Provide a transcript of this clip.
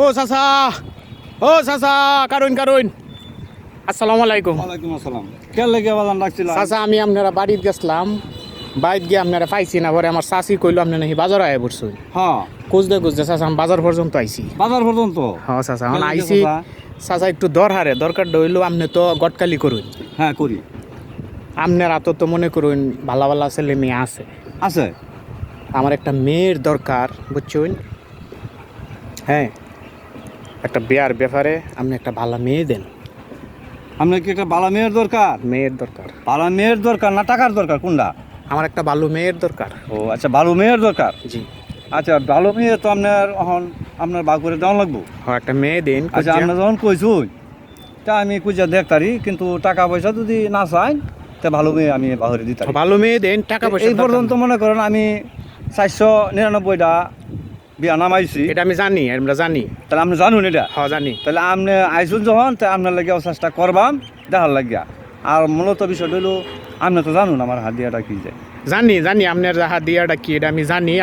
ও চাচা ও চাচা কারুন কারুন আসসালামু আলাইকুম। ওয়ালাইকুম আসসালাম। কে লেগে বাজান ডাকছিল চাচা আমি আপনারা বাড়িতে গেছিলাম। বাড়িতে গিয়ে আপনারা পাইছি না পরে আমার চাচি কইলো আপনি নাকি বাজার আয় পড়ছুন হ্যাঁ। খুঁজতে খুঁজতে চাচা আমি বাজার পর্যন্ত আইছি। বাজার পর্যন্ত? হ্যাঁ চাচা কেন গেছো আইছি। চাচা? চাচা একটু দরকারে দরকারটা হইল আপনি তো গটকালি করুন। হ্যাঁ করি। আপনারা তো তো মনে করুন ভালো ভালো ছেলে মেয়ে আছে। আছে? আমার একটা মেয়ের দরকার বুঝছেন? হ্যাঁ। একটা বিয়ার ব্যাপারে আপনি একটা ভালো মেয়ে দেন। আপনার কি একটা ভালো মেয়ের দরকার? মেয়ের দরকার। ভালো মেয়ের দরকার না টাকার দরকার? কোনটা? আমার একটা ভালো মেয়ের দরকার। ও আচ্ছা ভালো মেয়ের দরকার? জি। আচ্ছা ভালো মেয়ে তো আপনার এখন আপনার বা করে দেওয়া লাগবো? হ্যাঁ একটা মেয়ে দিন আচ্ছা আপনার যখন কইছুন তা আমি কুইজা দেখতারি কিন্তু টাকা পয়সা যদি না চাই তা ভালো মেয়ে আমি বাহরে দিতাম ভালো মেয়ে দেন টাকা পয়সা এই পর্যন্ত মনে করেন আমি চারশো নিরানব্বইটা বিয়া নামাইছি এটা আমি জানি আমরা জানি। তাহলে আপনি জানুন এটা। হ্যাঁ জানি। তাহলে আপনি আইসুন যখন তা আপনার লাগে চেষ্টা করবাম দেখার লাগিয়া। আর মূলত বিষয়টা হলো আপনি তো জানুন আমার হাত দিয়াটা কি যায় জানি জানি আপনার কি এটা আমি জানি।